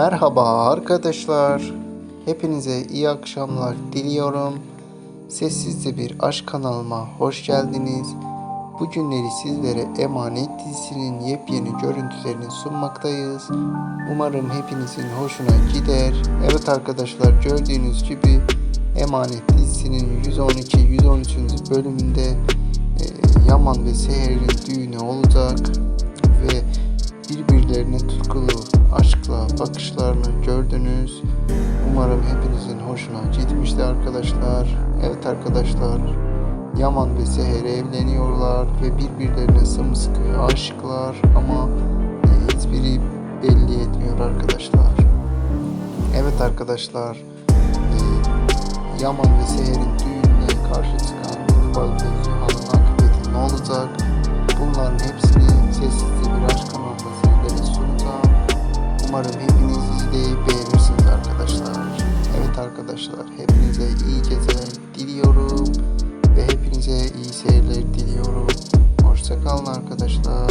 Merhaba arkadaşlar. Hepinize iyi akşamlar diliyorum. Sessizde bir aşk kanalıma hoş geldiniz. Bugünleri sizlere Emanet dizisinin yepyeni görüntülerini sunmaktayız. Umarım hepinizin hoşuna gider. Evet arkadaşlar gördüğünüz gibi Emanet dizisinin 112-113. bölümünde Yaman ve Seher'in düğünü olacak birbirlerine tutkulu aşkla bakışlarını gördünüz. Umarım hepinizin hoşuna gitmişti arkadaşlar. Evet arkadaşlar Yaman ve Seher evleniyorlar ve birbirlerine sımsıkı aşıklar ama hiçbiri belli etmiyor arkadaşlar. Evet arkadaşlar e, Yaman ve Seher'in düğününe karşı çıkan Urfal ve Sühan'ın akıbeti ne olacak? Bunların hepsini sessizce Umarım hepiniz videoyu beğenirsiniz arkadaşlar. Evet arkadaşlar hepinize iyi geceler diliyorum. Ve hepinize iyi seyirler diliyorum. Hoşçakalın arkadaşlar.